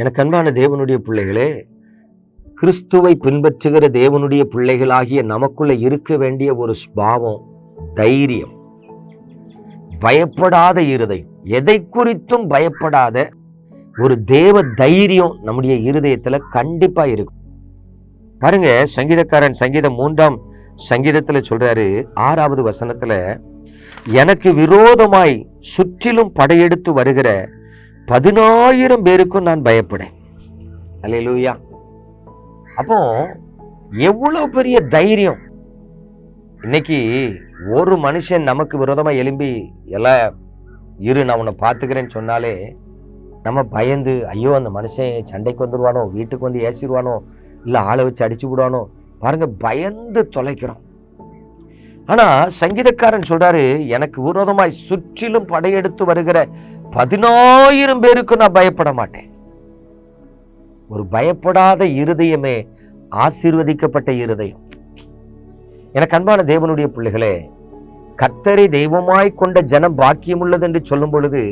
எனக்கு அன்பான தேவனுடைய பிள்ளைகளே கிறிஸ்துவை பின்பற்றுகிற தேவனுடைய பிள்ளைகளாகிய நமக்குள்ள இருக்க வேண்டிய ஒரு ஸ்பாவம் தைரியம். பயப்படாத இருதயம். எதை குறித்தும் பயப்படாத ஒரு தேவ தைரியம் நம்முடைய இருதயத்துல கண்டிப்பா இருக்கும். பாருங்க சங்கீதக்காரன் சங்கீதம் மூன்றாம் சங்கீதத்துல சொல்றாரு ஆறாவது வசனத்துல எனக்கு விரோதமாய் சுற்றிலும் படையெடுத்து வருகிற பதினாயிரம் பேருக்கும் நான் பயப்படேன். அல்லேலூயா அப்போ எவ்வளவு பெரிய தைரியம்? இன்னைக்கு ஒரு மனுஷன் நமக்கு விரோதமா எழும்பி எல்லாம் இரு நான் உன்னை பார்த்துக்கிறேன்னு சொன்னாலே நம்ம பயந்து ஐயோ அந்த மனுஷன் சண்டைக்கு வந்துடுவானோ வீட்டுக்கு வந்து ஏசிடுவானோ இல்லை ஆளை வச்சு அடிச்சு விடுவானோ பாருங்க பயந்து தொலைக்கிறோம் ஆனா சங்கீதக்காரன் சொல்றாரு எனக்கு விரோதமாய் சுற்றிலும் படையெடுத்து வருகிற பதினாயிரம் பேருக்கு நான் பயப்பட மாட்டேன். ஒரு பயப்படாத இருதயமே ஆசீர்வதிக்கப்பட்ட இருதயம். எனக்கு அன்பான தேவனுடைய பிள்ளைகளே கத்தரை தெய்வமாய் கொண்ட ஜனம் பாக்கியம் உள்ளது என்று சொல்லும் பொழுது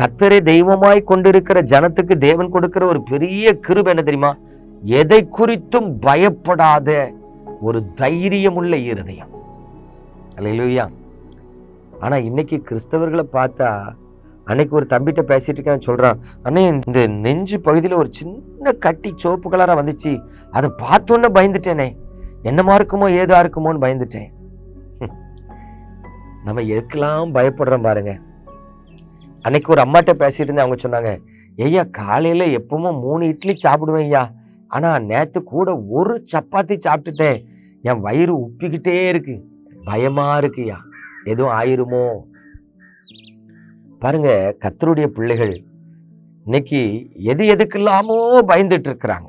கத்தரை தெய்வமாய் கொண்டிருக்கிற ஜனத்துக்கு தேவன் கொடுக்கிற ஒரு பெரிய கிருப என்ன தெரியுமா? எதை குறித்தும் பயப்படாத ஒரு தைரியமுள்ள இருதயம். அல்லையா ஆனா இன்னைக்கு கிறிஸ்தவர்களை பார்த்தா அன்னைக்கு ஒரு தம்பிட்ட பேசிட்டு இருக்கேன் சொல்றான் அண்ணே இந்த நெஞ்சு பகுதியில் ஒரு சின்ன கட்டி சோப்பு கலரா வந்துச்சு. அதை பார்த்தோன்னே பயந்துட்டேனே. என்னமா இருக்குமோ ஏதா இருக்குமோன்னு பயந்துட்டேன். நம்ம எதுக்கெல்லாம் பயப்படுறோம் பாருங்க. அன்னைக்கு ஒரு அம்மாட்ட பேசிட்டு இருந்தேன் அவங்க சொன்னாங்க ஐயா காலையில எப்பவுமே மூணு இட்லி சாப்பிடுவேன் ஐயா. ஆனா நேத்து கூட ஒரு சப்பாத்தி சாப்பிட்டுட்டேன். என் வயிறு உப்பிக்கிட்டே இருக்கு. பயமா இருக்குயா எதுவும் ஆயிருமோ? பாருங்க கத்தருடைய பிள்ளைகள் இன்னைக்கு எது எதுக்கெல்லாமோ பயந்துட்டு இருக்கிறாங்க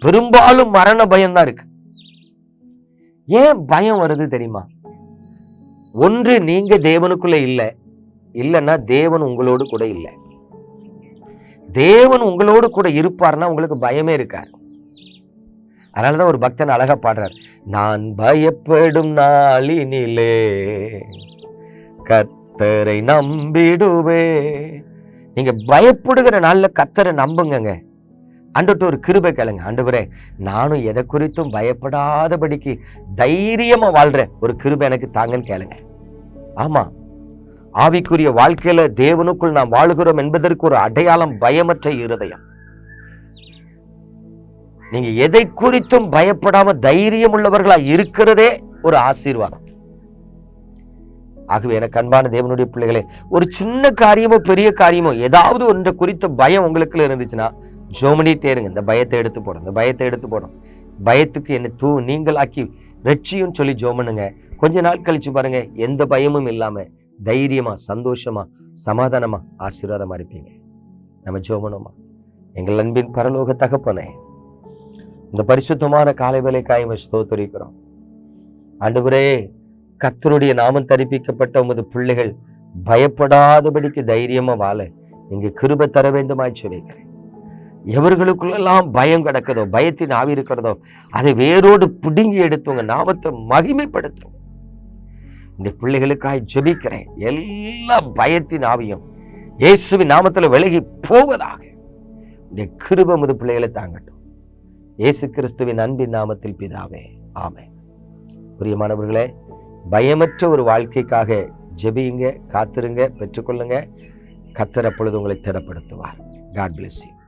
பெரும்பாலும் மரண பயம்தான் இருக்கு. ஏன் பயம் வருது தெரியுமா? ஒன்று நீங்க தேவனுக்குள்ள இல்லை. இல்லைன்னா தேவன் உங்களோடு கூட இல்லை. தேவன் உங்களோடு கூட இருப்பார்னா உங்களுக்கு பயமே இருக்கார் அதனாலதான் ஒரு பக்தன் அழகா பாடுறார் நான் பயப்படும் நாளினிலே கத்தரை நம்பிடுவே. நீங்க பயப்படுகிற நாள்ல கத்தரை நம்புங்கங்க. ஆண்டவர்ட்ட ஒரு கிருபை கேளுங்க. ஆண்டவரே நானும் எதை குறித்தும் பயப்படாதபடிக்கு தைரியமா வாழ்றேன். ஒரு கிருபை எனக்கு தாங்கன்னு கேளுங்க. ஆமா ஆவிக்குரிய வாழ்க்கையில தேவனுக்குள் நாம் வாழுகிறோம் என்பதற்கு ஒரு அடையாளம் பயமற்ற இருதயம். நீங்க எதை குறித்தும் பயப்படாம தைரியம் உள்ளவர்களா இருக்கிறதே ஒரு ஆசீர்வாதம். ஆகவே எனக்கு அன்பான தேவனுடைய பிள்ளைகளே ஒரு சின்ன காரியமோ பெரிய காரியமோ ஏதாவது ஒன்றை குறித்த பயம் உங்களுக்குள்ள இருந்துச்சுன்னா ஜோமனிட்டே இருங்க இந்த பயத்தை எடுத்து போடும் இந்த பயத்தை எடுத்து போடும் பயத்துக்கு என்ன தூ நீங்களாக்கி வெற்றியும் சொல்லி ஜோமனுங்க. கொஞ்ச நாள் கழிச்சு பாருங்க எந்த பயமும் இல்லாம தைரியமா சந்தோஷமா சமாதானமா ஆசீர்வாதமா இருப்பீங்க. நம்ம ஜோமனோமா? எங்கள் அன்பின் பரலோக தகப்பனே இந்த பரிசுத்தமான காலை வேலைக்காய் ஸ்தோத்தரிக்கிறோம். ஆண்டவரே கர்த்தருடைய நாமம் தரிப்பிக்கப்பட்ட உமது பிள்ளைகள் பயப்படாதபடிக்கு தைரியமா வாழ. நீங்க கிருப தர வேண்டுமாய் சொல்லிக்கிறேன். எவர்களுக்குள்ளெல்லாம் பயம் கிடக்குதோ பயத்தின் ஆவி இருக்கிறதோ அதை வேரோடு பிடுங்கி எடுத்தவங்க நாமத்தை மகிமைப்படுத்தும். இந்த பிள்ளைகளுக்காய் ஜெபிக்கிறேன். எல்லா பயத்தின் ஆவியும் இயேசுவின் நாமத்துல விலகி போவதாக. இந்த கிருபை உமது பிள்ளைகளை தாங்கட்டும். இயேசு கிறிஸ்துவின் அன்பின் நாமத்தில் பிதாவே ஆமே பிரியமானவர்களே பயமற்ற ஒரு வாழ்க்கைக்காக ஜெபியுங்க காத்திருங்க பெற்றுக்கொள்ளுங்க. கத்தர் அப்பொழுது உங்களை திடப்படுத்துவார். God bless you